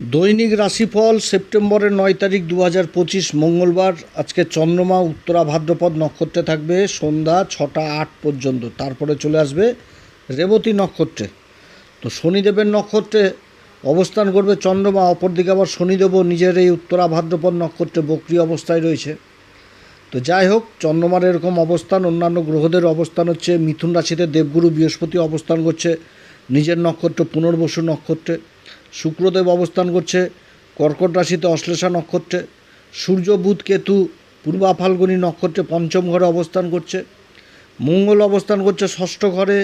দৈনিক রাশিফল সেপ্টেম্বরের নয় তারিখ দু হাজার পঁচিশ মঙ্গলবার। আজকে চন্দ্রমা, উত্তরা, ভাদ্রপদ নক্ষত্রে থাকবে সন্ধ্যা ছটা আট পর্যন্ত। তারপরে চলে আসবে রেবতী নক্ষত্রে। তো শনিদেবের নক্ষত্রে অবস্থান করবে চন্দ্রমা, অপরদিকে আবার শনিদেবও নিজের এই উত্তরা, ভাদ্রপদ নক্ষত্রে বক্রি অবস্থায় রয়েছে। তো যাই হোক, চন্দ্রমার এরকম অবস্থান, অন্যান্য গ্রহদের অবস্থান হচ্ছে, মিথুন রাশিতে দেবগুরু বৃহস্পতি অবস্থান করছে, নিজের নক্ষত্র, পুনর্বসু নক্ষত্রে। শুক্রদেব অবস্থান করছে, কর্কট রাশিতে অশ্লেষা নক্ষত্রে, সূর্য, বুধ, কেতু, পূর্বা ফাল্গুনী নক্ষত্রে পঞ্চম ঘরে অবস্থান করছে, মঙ্গল অবস্থান করছে ষষ্ঠ ঘরে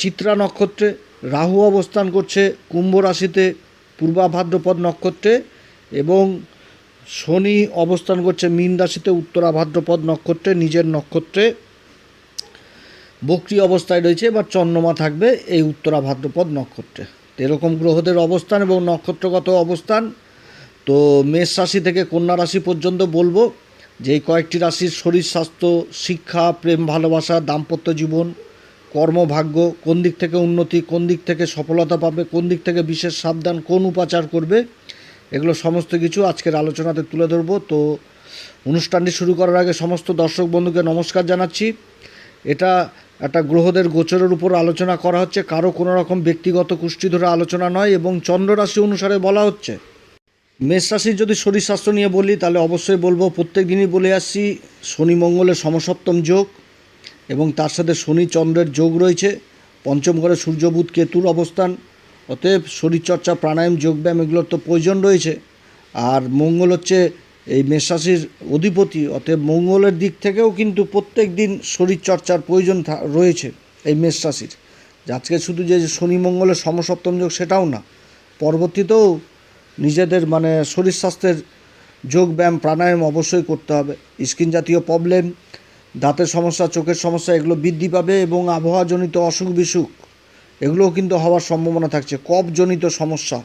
চিত্রা নক্ষত্রে, রাহু অবস্থান করছে কুম্ভ রাশিতে, পূর্বা ভাদ্রপদ নক্ষত্রে এবং শনি অবস্থান করছে মীন রাশিতে, উত্তরা ভাদ্রপদ নক্ষত্রে, নিজের নক্ষত্রে বক্রি অবস্থায় রয়েছে, এবার চন্দ্রমা থাকবে এই উত্তরা ভাদ্রপদ নক্ষত্রে। এরকম গ্রহদের অবস্থান এবং নক্ষত্রগত অবস্থান। তো মেষ রাশি থেকে কন্যা রাশি পর্যন্ত বলব যে এই কয়েকটি রাশির শরীর, স্বাস্থ্য, শিক্ষা, প্রেম, ভালোবাসা, দাম্পত্য জীবন, কর্মভাগ্য, কোন দিক থেকে উন্নতি, কোন দিক থেকে সফলতা পাবে, কোন দিক থেকে বিশেষ সাবধান, কোন উপাচার করবে, এগুলো সমস্ত কিছু আজকের আলোচনাতে তুলে ধরবো। তো অনুষ্ঠানটি শুরু করার আগে সমস্ত দর্শক বন্ধুকে নমস্কার জানাচ্ছি। এটা একটা গ্রহদের গোচরের উপর আলোচনা করা হচ্ছে। কারও কোনো রকম ব্যক্তিগত কুষ্টি ধরে আলোচনা নয় এবং চন্দ্র রাশি অনুসারে বলা হচ্ছে। মেষ রাশির যদি শরীর স্বাস্থ্য নিয়ে বলি, তাহলে অবশ্যই বলব প্রত্যেক দিনই বলে আসছি, শনি মঙ্গলের সমসপ্তম যোগ এবং তার সাথে শনি চন্দ্রের যোগ রয়েছে। পঞ্চম ঘরে সূর্য, বুধ, কেতুর অবস্থান। অতএব শরীরচর্চা, প্রাণায়াম, যোগব্যায়াম এগুলোর তো প্রয়োজন রয়েছে। আর মঙ্গল হচ্ছে এই মেষরাশির অধিপতি, অতএব মঙ্গলের দিক থেকেও কিন্তু প্রত্যেক দিন শরীরচর্চার প্রয়োজন রয়েছে এই মেষ রাশির যে আজকে শুধু যে শনি মঙ্গলের সমসপ্তম যোগ সেটাও না, পরবর্তীতেও নিজেদের মানে শরীর স্বাস্থ্যের যোগ ব্যায়াম, প্রাণায়াম অবশ্যই করতে হবে। স্কিন জাতীয় প্রবলেম, দাঁতের সমস্যা, চোখের সমস্যা, এগুলো বৃদ্ধি পাবে এবং আবহাওয়াজনিত অসুখ বিসুখ এগুলোও কিন্তু হওয়ার সম্ভাবনা থাকছে। কফজনিত সমস্যা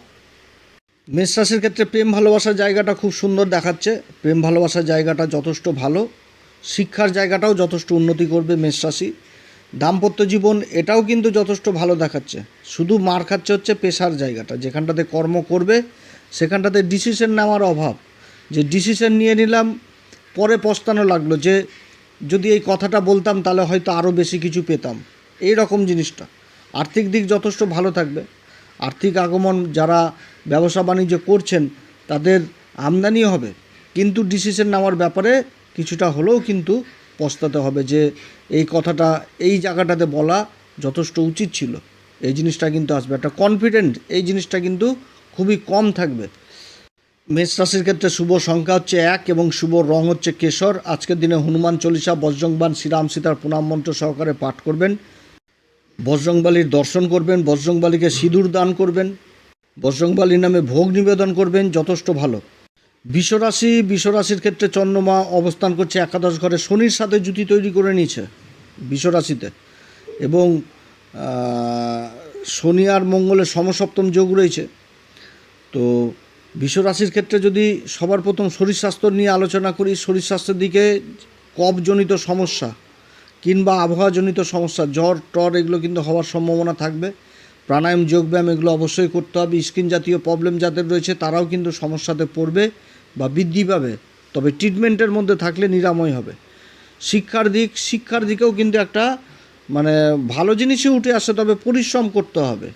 মেষ রাশির ক্ষেত্রে প্রেম ভালোবাসার জায়গাটা খুব সুন্দর দেখাচ্ছে। প্রেম ভালোবাসার জায়গাটা যথেষ্ট ভালো। শিক্ষার জায়গাটাও যথেষ্ট উন্নতি করবে মেষ রাশি। দাম্পত্য জীবন এটাও কিন্তু যথেষ্ট ভালো দেখাচ্ছে। শুধু মার খাচ্ছে হচ্ছে পেশার জায়গাটা, যেখানটাতে কর্ম করবে, সেখানটাতে ডিসিশন নেওয়ার অভাব। যে ডিসিশন নিয়ে নিলাম, পরে পস্তানো লাগল যে যদি এই কথাটা বলতাম তাহলে হয়তো আরও বেশি কিছু পেতাম। এই রকম জিনিসটা। আর্থিক দিক যথেষ্ট ভালো থাকবে। আর্থিক আগমন যারা ব্যবসা বাণিজ্য করছেন, তাদের আমদানি হবে। কিন্তু ডিসিশন নেওয়ার ব্যাপারে কিছুটা হলেও কিন্তু পস্তাতে হবে যে, এই কথাটা, এই জায়গাটাতে বলা যথেষ্ট উচিত ছিল। এই জিনিসটা কিন্তু আসবে। একটা কনফিডেন্ট এই জিনিসটা কিন্তু খুবই কম থাকবে। মেষ রাশির ক্ষেত্রে শুভ সংখ্যা হচ্ছে এক এবং শুভ রং হচ্ছে কেশর। আজকের দিনে হনুমান চল্লিশা বজ্রংবান শ্রীরাম সীতার প্রণাম মন্ত্র সহকারে পাঠ করবেন। বজরংবালির দর্শন করবেন, বজরংবালিকে সিঁদুর দান করবেন। বজরংবালির নামে ভোগ নিবেদন করবেন যথেষ্ট ভালো। বিশ্বরাশি, বিশ্বরাশির ক্ষেত্রে চন্দ্রমা অবস্থান করছে একাদশ ঘরে শনির সাথে জুতি তৈরি করে নিয়েছে বিশ্বরাশিতে। এবং শনি আর মঙ্গলের সমসপ্তম যোগ রয়েছে। তো বিশ্বরাশির ক্ষেত্রে যদি সবার প্রথম শরীর স্বাস্থ্য নিয়ে আলোচনা করি, শরীর স্বাস্থ্যের দিকে কফজনিত সমস্যা কিংবা আবহাওয়াজনিত সমস্যা, জ্বর, টর, এগুলো কিন্তু হওয়ার সম্ভাবনা থাকবে। প্রাণায়াম, যোগব্যায়াম এগুলো অবশ্যই করতে হবে। স্কিন জাতীয় প্রবলেম যাদের রয়েছে, তারাও কিন্তু সমস্যাতে পড়বে বা বৃদ্ধি পাবে। তবে ট্রিটমেন্টের মধ্যে থাকলে নিরাময় হবে। শিক্ষার দিক, শিক্ষার দিকেও কিন্তু একটা মানে ভালো জিনিসই উঠে আসে, তবে পরিশ্রম করতে হবে।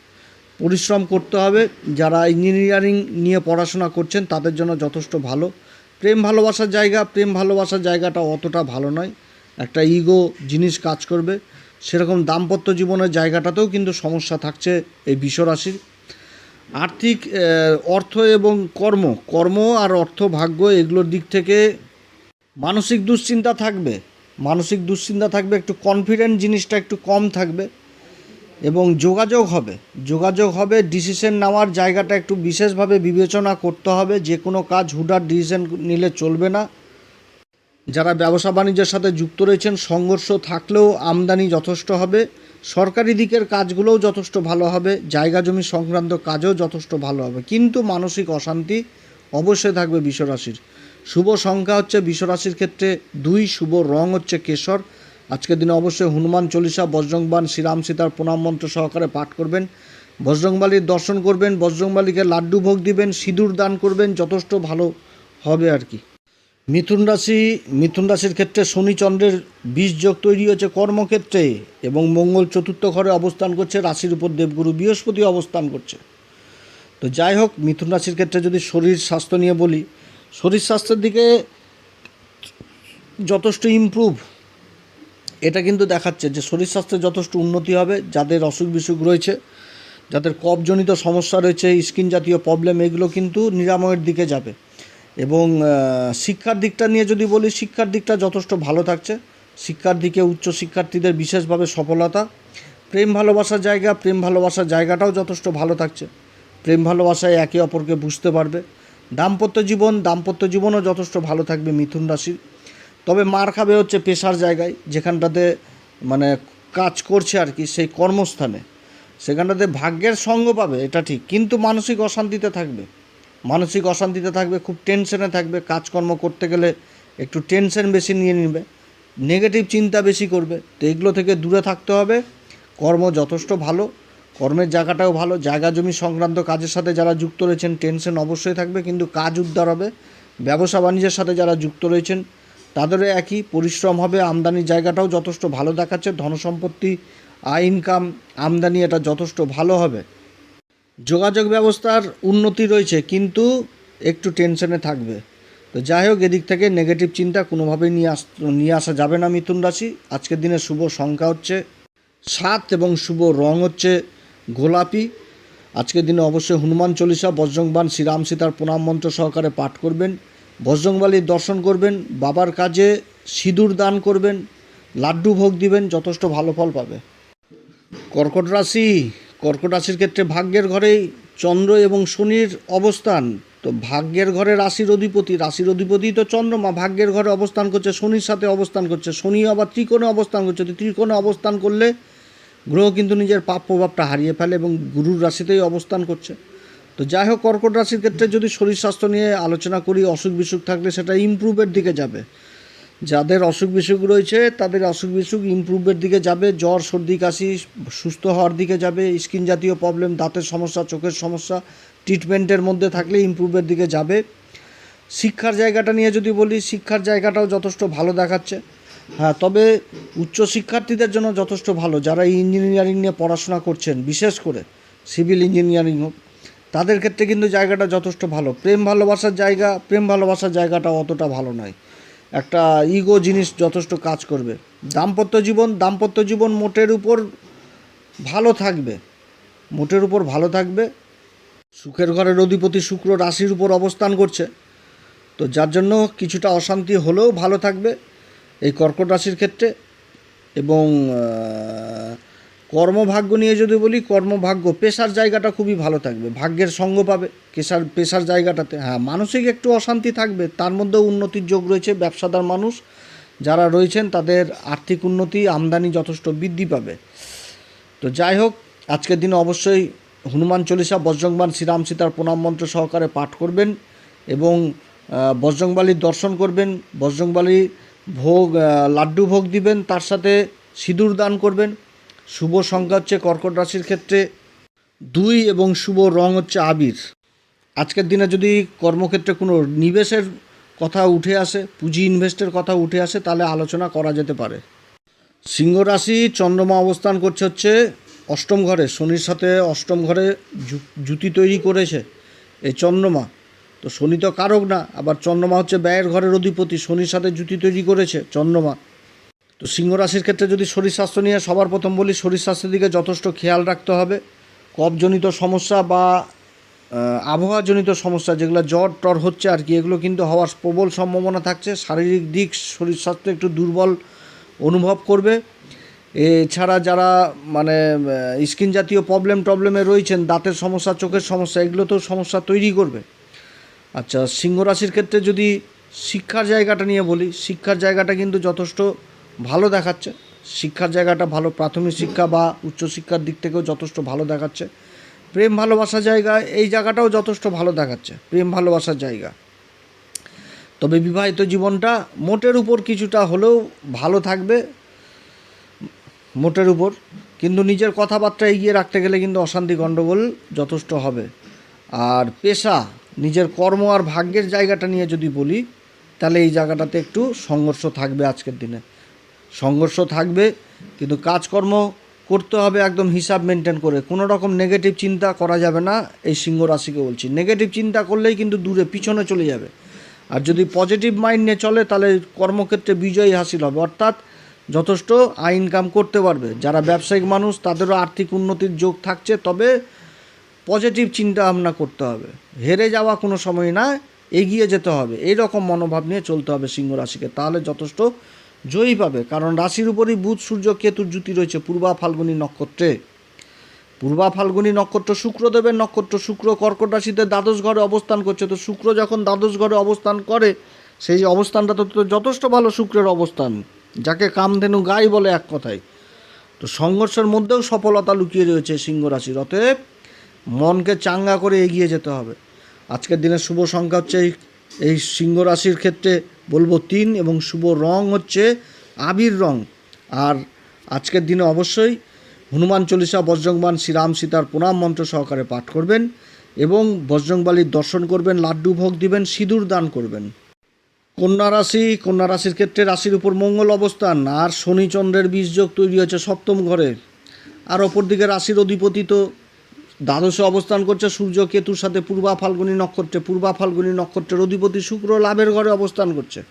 পরিশ্রম করতে হবে। যারা ইঞ্জিনিয়ারিং নিয়ে পড়াশোনা করছেন, তাদের জন্য যথেষ্ট ভালো। প্রেম ভালোবাসার জায়গা, প্রেম ভালোবাসার জায়গাটা অতটা ভালো নয়। একটা ইগো জিনিস কাজ করবে। সেরকম দাম্পত্য জীবনের জায়গাটাতেও কিন্তু সমস্যা থাকছে এই বিশ্বরাশির। আর্থিক অর্থ এবং কর্ম কর্ম আর অর্থ ভাগ্য এগুলোর দিক থেকে মানসিক দুশ্চিন্তা থাকবে। মানসিক দুশ্চিন্তা থাকবে, একটু কনফিডেন্ট জিনিসটা একটু কম থাকবে এবং যোগাযোগ হবে। যোগাযোগ হবে ডিসিশন নেওয়ার জায়গাটা একটু বিশেষভাবে বিবেচনা করতে হবে। যে কোনো কাজ হুডার ডিসিশন নিলে চলবে না। যারা ব্যবসা বাণিজ্যের সাথে যুক্ত রয়েছেন, সংঘর্ষ থাকলেও আমদানি যথেষ্ট হবে, সরকারি দিকের কাজগুলোও যথেষ্ট ভালো হবে, জায়গা জমি সংক্রান্ত কাজও যথেষ্ট ভালো হবে। কিন্তু মানসিক অশান্তি অবশ্যই থাকবে বিশ্বরাশির। শুভ সংখ্যা হচ্ছে বিশ্বরাশির ক্ষেত্রে দুই, শুভ রং হচ্ছে কেশর। আজকের দিনে অবশ্যই হনুমান চল্লিশা বজ্রংবান শ্রীরাম সীতার প্রণাম মন্ত্র সহকারে পাঠ করবেন। বজরংবালির দর্শন করবেন, বজরংবালিকে লাড্ডু ভোগ দিবেন, সিঁদুর দান করবেন, যথেষ্ট ভালো হবে আর কি। মিথুন রাশি, মিথুন রাশির ক্ষেত্রে শনি চন্দ্রের বীজ যোগ তৈরি হয়েছে কর্মক্ষেত্রে এবং মঙ্গল চতুর্থ ঘরে অবস্থান করছে, রাশির উপর দেবগুরু বৃহস্পতি অবস্থান করছে। তো যাই হোক, মিথুন রাশির ক্ষেত্রে যদি শরীর স্বাস্থ্য নিয়ে বলি, শরীর স্বাস্থ্যের দিকে যথেষ্ট ইমপ্রুভ এটা কিন্তু দেখাচ্ছে যে শরীর স্বাস্থ্যে যথেষ্ট উন্নতি হবে, যাদের অসুখ বিসুখ রয়েছে, যাদের কফজনিত সমস্যা রয়েছে, স্কিন জাতীয় প্রবলেম এগুলো কিন্তু নিরাময়ের দিকে যাবে। এবং শিক্ষার দিকটা নিয়ে যদি বলি, শিক্ষার দিকটা যথেষ্ট ভালো থাকছে। শিক্ষার দিকে উচ্চ শিক্ষার্থীদের বিশেষভাবে সফলতা। প্রেম ভালোবাসার জায়গা, প্রেম ভালোবাসার জায়গাটাও যথেষ্ট ভালো থাকছে। প্রেম ভালোবাসায় একে অপরকে বুঝতে পারবে। দাম্পত্য জীবন, দাম্পত্য জীবনও যথেষ্ট ভালো থাকবে মিথুন রাশির। তবে মার খাবে হচ্ছে পেশার জায়গায়, যেখানটাতে মানে কাজ করছে আর কি, সেই কর্মস্থানে। সেখানটাতে ভাগ্যের সঙ্গ পাবে, এটা ঠিক। কিন্তু মানসিক অশান্তিতে থাকবে। মানসিক অশান্তিতে থাকবে, খুব টেনশনে থাকবে, কাজকর্ম করতে গেলে একটু টেনশন বেশি নিয়ে নেবে নেগেটিভ চিন্তা বেশি করবে, তো এগুলো থেকে দূরে থাকতে হবে, কর্ম যথেষ্ট ভালো, কর্মের জায়গাটাও ভালো, জায়গা জমি সংক্রান্ত কাজের সাথে যারা যুক্ত রয়েছেন টেনশন অবশ্যই থাকবে, কিন্তু কাজ উদ্ধার হবে, ব্যবসা বাণিজ্যের সাথে যারা যুক্ত রয়েছেন, তাদেরও একই, পরিশ্রম হবে, আমদানির জায়গাটাও যথেষ্ট ভালো দেখাচ্ছে, ধনসম্পত্তি আয় ইনকাম আমদানি এটা যথেষ্ট ভালো হবে। যোগাযোগ ব্যবস্থার উন্নতি রয়েছে, কিন্তু একটু টেনশনে থাকবে। তো যাই হোক, এদিক থেকে নেগেটিভ চিন্তা কোনোভাবেই নিয়ে আস, নিয়ে আসা যাবে না মিথুন রাশি। আজকের দিনে শুভ সংখ্যা হচ্ছে সাত এবং শুভ রং হচ্ছে গোলাপি। আজকের দিনে অবশ্যই হনুমান চল্লিশা বজ্রংবান শ্রীরাম সীতার প্রণাম মন্ত্র সহকারে পাঠ করবেন। বজ্রংবালির দর্শন করবেন, বাবার কাজে সিঁদুর দান করবেন, লাড্ডু ভোগ দিবেন, যথেষ্ট ভালো ফল পাবে। কর্কট রাশি কর্কট রাশির ক্ষেত্রে ভাগ্যের ঘরেই চন্দ্র এবং শনির অবস্থান। তো ভাগ্যের ঘরে রাশির অধিপতি রাশির অধিপতি তো চন্দ্রমা ভাগ্যের ঘরে অবস্থান করছে, শনির সাথে অবস্থান করছে শনি আবার ত্রিকোণে অবস্থান করছে। তো ত্রিকোণে অবস্থান করলে গ্রহ কিন্তু নিজের পাপ প্রভাবটা হারিয়ে ফেলে এবং গুরুর রাশিতেই অবস্থান করছে। তো যাই হোক, কর্কট রাশির ক্ষেত্রে যদি শরীর স্বাস্থ্য নিয়ে আলোচনা করি অসুখ বিসুখ থাকলে সেটা ইমপ্রুভের দিকে যাবে। যাদের অসুখ বিসুখ রয়েছে, তাদের অসুখ বিসুখ ইমপ্রুভের দিকে যাবে, জ্বর, সর্দি, কাশি, সুস্থ হওয়ার দিকে যাবে স্কিন জাতীয় প্রবলেম দাঁতের সমস্যা, চোখের সমস্যা ট্রিটমেন্টের মধ্যে থাকলে ইমপ্রুভের দিকে যাবে। শিক্ষার জায়গাটা নিয়ে যদি বলি, শিক্ষার জায়গাটাও যথেষ্ট ভালো দেখাচ্ছে। হ্যাঁ তবে উচ্চ শিক্ষার্থীদের জন্য যথেষ্ট ভালো। যারা ইঞ্জিনিয়ারিং নিয়ে পড়াশোনা করছেন, বিশেষ করে সিভিল ইঞ্জিনিয়ারিং হোক, তাদের ক্ষেত্রে কিন্তু জায়গাটা যথেষ্ট ভালো। প্রেম ভালোবাসার জায়গা, প্রেম ভালোবাসার জায়গাটা অতটা ভালো নয়। একটা ইগো জিনিস যথেষ্ট কাজ করবে। দাম্পত্য জীবন দাম্পত্য জীবন মোটের উপর ভালো থাকবে। মোটের উপর ভালো থাকবে। সুখের ঘরের অধিপতি শুক্র রাশির উপর অবস্থান করছে। তো যার জন্য কিছুটা অশান্তি হলেও ভালো থাকবে এই কর্কট রাশির ক্ষেত্রে এবং কর্মভাগ্য নিয়ে যদি বলি, কর্মভাগ্য, পেশার জায়গাটা খুবই ভালো থাকবে। ভাগ্যের সঙ্গ পাবে। পেশার পেশার জায়গাটাতে হ্যাঁ মানসিক একটু অশান্তি থাকবে, তার মধ্যেও উন্নতির যোগ রয়েছে ব্যবসাদার মানুষ। যারা রয়েছেন, তাদের আর্থিক উন্নতি, আমদানি যথেষ্ট বৃদ্ধি পাবে। তো যাই হোক, আজকের দিনে অবশ্যই হনুমান চল্লিশা বজ্রংবান শ্রীরাম সীতার প্রণাম মন্ত্র সহকারে পাঠ করবেন এবং বজরংবালির দর্শন করবেন। বজরংবালি ভোগ লাড্ডু ভোগ দিবেন, তার সাথে সিঁদুর দান করবেন। শুভ সংখ্যা হচ্ছে কর্কট রাশির ক্ষেত্রে দুই এবং শুভ রং হচ্ছে আবির। আজকের দিনে যদি কর্মক্ষেত্রে কোনো নিবেশের কথা উঠে আসে, পুঁজি ইনভেস্টের কথা উঠে আসে, তাহলে আলোচনা করা যেতে পারে। সিংহ রাশি চন্দ্রমা অবস্থান করছে হচ্ছে অষ্টম ঘরে, শনির সাথে অষ্টম ঘরে জুতি তৈরি করেছে এই চন্দ্রমা। তো শনি তো কারক না, আবার চন্দ্রমা হচ্ছে ব্যয়ের ঘরের অধিপতি, শনির সাথে জুতি তৈরি করেছে চন্দ্রমা। তো সিংহ রাশির ক্ষেত্রে যদি শরীর স্বাস্থ্য নিয়ে সবার প্রথম বলি, শরীর স্বাস্থ্যের দিকে যথেষ্ট খেয়াল রাখতে হবে। কফজনিত সমস্যা বা আবহাওয়াজনিত সমস্যা, যেগুলো জ্বর, টর হচ্ছে আর কি, এগুলো কিন্তু হওয়ার প্রবল সম্ভাবনা থাকছে। শারীরিক দিক শরীর স্বাস্থ্য একটু দুর্বল অনুভব করবে। এছাড়া যারা মানে স্কিন জাতীয় প্রবলেম টবলেমে রয়েছেন, দাঁতের সমস্যা, চোখের সমস্যা, এগুলো তো সমস্যা তৈরি করবে। আচ্ছা সিংহ রাশির ক্ষেত্রে যদি শিক্ষার জায়গাটা নিয়ে বলি, শিক্ষার জায়গাটা কিন্তু যথেষ্ট ভালো দেখাচ্ছে। শিক্ষার জায়গাটা ভালো, প্রাথমিক শিক্ষা বা উচ্চশিক্ষার দিক থেকেও যথেষ্ট ভালো দেখাচ্ছে। প্রেম ভালোবাসার জায়গা, এই জায়গাটাও যথেষ্ট ভালো দেখাচ্ছে, প্রেম ভালোবাসার জায়গা। তবে বিবাহিত জীবনটা মোটের উপর কিছুটা হলেও ভালো থাকবে, মোটের উপর। কিন্তু নিজের কথাবার্তা এগিয়ে রাখতে গেলে কিন্তু অশান্তি গণ্ডগোল যথেষ্ট হবে। আর পেশা, নিজের কর্ম আর ভাগ্যের জায়গাটা নিয়ে যদি বলি, তাহলে এই জায়গাটাতে একটু সংঘর্ষ থাকবে আজকের দিনে। সংঘর্ষ থাকবে, কিন্তু কাজকর্ম করতে হবে একদম হিসাব মেনটেন করে। কোনো রকম নেগেটিভ চিন্তা করা যাবে না এই সিংহ রাশিকে বলছি। নেগেটিভ চিন্তা করলেই কিন্তু দূরে, পিছনে চলে যাবে। আর যদি পজিটিভ মাইন্ড নিয়ে চলে, তাহলে কর্মক্ষেত্রে বিজয়ী হাসিল হবে। অর্থাৎ যথেষ্ট আয় ইনকাম করতে পারবে। যারা ব্যবসায়িক মানুষ, তাদেরও আর্থিক উন্নতির যোগ থাকছে, তবে পজিটিভ চিন্তা ভাবনা করতে হবে। হেরে যাওয়া কোনো সময় না, এগিয়ে যেতে হবে। এই রকম মনোভাব নিয়ে চলতে হবে সিংহ রাশিকে। তাহলে যথেষ্ট জয়ী পাবে, কারণ রাশির উপরই বুধ, সূর্য, কেতুর জুতি রয়েছে পূর্বা ফাল্গুনী নক্ষত্রে। পূর্বা ফাল্গুনী নক্ষত্র শুক্রদেবের নক্ষত্র শুক্র, কর্কট রাশিতে দ্বাদশ ঘরে অবস্থান করছে, তো শুক্র যখন দ্বাদশ ঘরে অবস্থান করে, সেই অবস্থানটা তো যথেষ্ট ভালো শুক্রের অবস্থান, যাকে কামধেনু গাই বলে এক কথায়। তো সংঘর্ষের মধ্যেও সফলতা লুকিয়ে রয়েছে সিংহ রাশির, অতএব মনকে চাঙ্গা করে এগিয়ে যেতে হবে। আজকের দিনে শুভ সংখ্যা হচ্ছে এই এই সিংহ রাশির ক্ষেত্রে বলব তিন এবং শুভ রং হচ্ছে আবির রং। আর আজকের দিনে অবশ্যই হনুমান চল্লিশা বজ্রংবান শ্রীরাম সীতার প্রণাম মন্ত্র সহকারে পাঠ করবেন এবং বজ্রংবালির দর্শন করবেন, লাড্ডু ভোগ দিবেন, সিঁদুর দান করবেন। কন্যা রাশি, কন্যা রাশির ক্ষেত্রে রাশির উপর মঙ্গল অবস্থান। আর শনিচন্দ্রের বীজযোগ তৈরি হয়েছে সপ্তম ঘরে আর অপরদিকে রাশির অধিপতি তো দ্বাদশে অবস্থান করছে সূর্য কেতুর সাথে পূর্বা ফাল্গুনী নক্ষত্রে। পূর্বা ফাল্গুনী নক্ষত্রের অধিপতি শুক্র লাভের ঘরে অবস্থান করছে।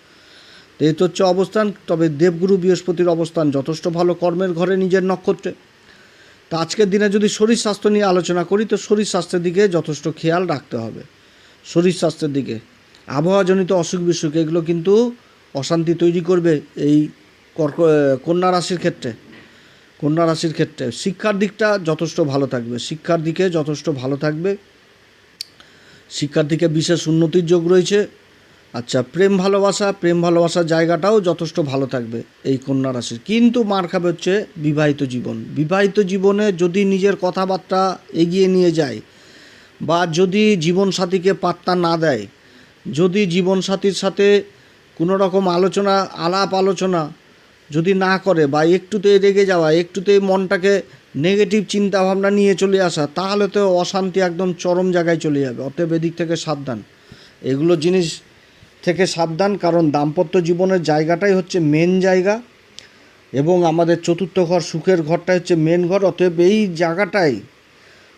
তো এই তো হচ্ছে অবস্থান, তবে দেবগুরু বৃহস্পতির অবস্থান যথেষ্ট ভালো কর্মের ঘরে নিজের নক্ষত্রে। তা আজকের দিনে যদি শরীর স্বাস্থ্য নিয়ে আলোচনা করি, তো শরীর স্বাস্থ্যের দিকে যথেষ্ট খেয়াল রাখতে হবে। শরীর স্বাস্থ্যের দিকে। আবহাওয়াজনিত অসুখ বিসুখ, এগুলো কিন্তু অশান্তি তৈরি করবে এই কর্ক কন্যা রাশির ক্ষেত্রে। কন্যা রাশির ক্ষেত্রে শিক্ষার দিকটা যথেষ্ট ভালো থাকবে। শিক্ষার দিকে যথেষ্ট ভালো থাকবে। শিক্ষার দিকে বিশেষ উন্নতির যোগ রয়েছে। আচ্ছা প্রেম ভালোবাসা, প্রেম ভালোবাসার জায়গাটাও যথেষ্ট ভালো থাকবে এই কন্যা রাশির। কিন্তু মার খাবে হচ্ছে বিবাহিত জীবন। বিবাহিত জীবনে যদি নিজের কথাবার্তা এগিয়ে নিয়ে যায় বা যদি জীবনসাথীকে পাত্তা না দেয়, যদি জীবনসাথীর সাথে কোনো রকম আলোচনা আলাপ আলোচনা যদি না করে বা একটুতেই রেগে যাওয়া, একটুতেই মনটাকে নেগেটিভ চিন্তা ভাবনা নিয়ে চলে আসা, তাহলে তো অশান্তি একদম চরম জায়গায় চলে যাবে। অতএব এদিক থেকে সাবধান। এগুলো জিনিস থেকে সাবধান, কারণ দাম্পত্য জীবনের জায়গাটাই হচ্ছে মেন জায়গা এবং আমাদের চতুর্থ ঘর, সুখের ঘরটাই হচ্ছে মেন ঘর। অতএব এই জায়গাটাই,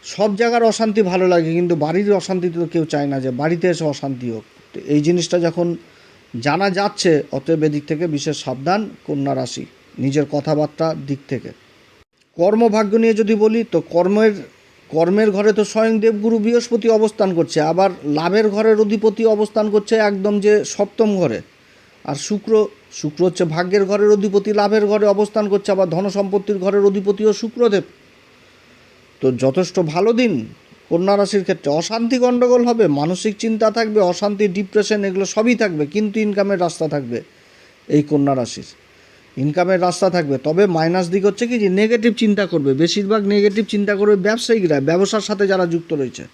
সব জায়গার অশান্তি ভালো লাগে, কিন্তু বাড়ির অশান্তি তো কেউ চায় না যে বাড়িতে এসে অশান্তি হোক। তো এই জিনিসটা যখন জানা যাচ্ছে, অতএব এদিক থেকে বিশেষ সাবধান কন্যা রাশি, নিজের কথাবার্তার দিক থেকে। কর্মভাগ্য নিয়ে যদি বলি, তো কর্মের কর্মের ঘরে তো স্বয়ং দেবগুরু বৃহস্পতি অবস্থান করছে, আবার লাভের ঘরের অধিপতি অবস্থান করছে একদম যে সপ্তম ঘরে। আর শুক্র শুক্র হচ্ছে ভাগ্যের ঘরের অধিপতি, লাভের ঘরে অবস্থান করছে, আবার ধন সম্পত্তির ঘরের অধিপতিও শুক্রদেব। তো যথেষ্ট ভালো দিন কন্যা রাশির ক্ষেত্রে অশান্তি গণ্ডগোল হবে, মানসিক চিন্তা থাকবে, অশান্তি, ডিপ্রেশন, এগুলো সবই থাকবে, কিন্তু ইনকামের রাস্তা থাকবে এই কন্যা রাশির ইনকামের রাস্তা থাকবে, তবে মাইনাস দিক হচ্ছে কি যে নেগেটিভ চিন্তা করবে, বেশিরভাগ নেগেটিভ চিন্তা করবে ব্যবসায়িকরা ব্যবসার সাথে যারা যুক্ত রয়েছে।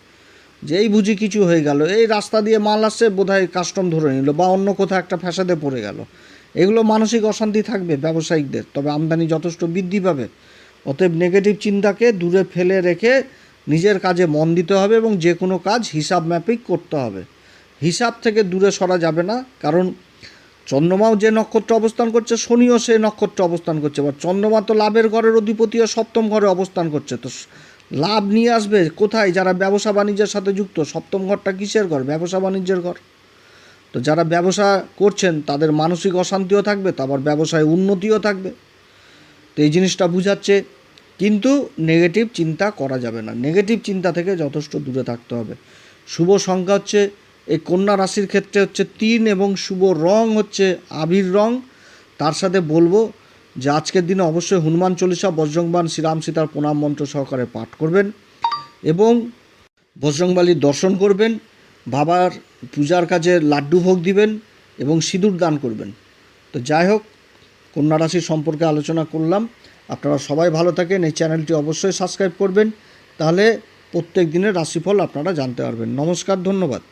যে এই বুঝি কিছু হয়ে গেল, এই রাস্তা দিয়ে মাল আসছে, বোধহয় কাস্টম ধরে নিল বা অন্য কোথাও একটা ফ্যাসাদে পড়ে গেল। এগুলো মানসিক অশান্তি থাকবে ব্যবসায়িকদের তবে আমদানি যথেষ্ট বৃদ্ধি পাবে। অতএব নেগেটিভ চিন্তাকে দূরে ফেলে রেখে নিজের কাজে মন দিতে হবে এবং যে কোনো কাজ হিসাব ম্যাপিক করতে হবে। হিসাব থেকে দূরে সরা যাবে না, কারণ চন্দ্রমাও যে নক্ষত্র অবস্থান করছে, শনিও সে নক্ষত্র অবস্থান করছে। এবার চন্দ্রমা তো লাভের ঘরের অধিপতিও সপ্তম ঘরে অবস্থান করছে। তো লাভ নিয়ে আসবে কোথায়? যারা ব্যবসা বাণিজ্যের সাথে যুক্ত, সপ্তম ঘরটা কিসের ঘর? ব্যবসা বাণিজ্যের ঘর। তো যারা ব্যবসা করছেন, তাদের মানসিক অশান্তিও থাকবে তো আবার ব্যবসায় উন্নতিও থাকবে। তো এই জিনিসটা বুঝাচ্ছে কিন্তু নেগেটিভ চিন্তা করা যাবে না। নেগেটিভ চিন্তা থেকে যথেষ্ট দূরে থাকতে হবে। শুভ সংখ্যা হচ্ছে, এই কন্যা রাশির ক্ষেত্রে হচ্ছে তিন এবং শুভ রং হচ্ছে আবির রং। তার সাথে বলব যে আজকের দিনে অবশ্যই হনুমান চল্লিশা বজ্রংবান শ্রীরাম সীতার প্রণাম মন্ত্র সহকারে পাঠ করবেন এবং বজরংবালির দর্শন করবেন, বাবার পূজার কাজে লাড্ডু ভোগ দিবেন এবং সিঁদুর দান করবেন। তো যাই হোক, কন্যা রাশি সম্পর্কে আলোচনা করলাম। আপনারা সবাই ভালো থাকেন, এই চ্যানেলটি অবশ্যই সাবস্ক্রাইব করবেন। তাহলে প্রত্যেক দিনের রাশিফল আপনারা জানতে পারবেন। নমস্কার, ধন্যবাদ।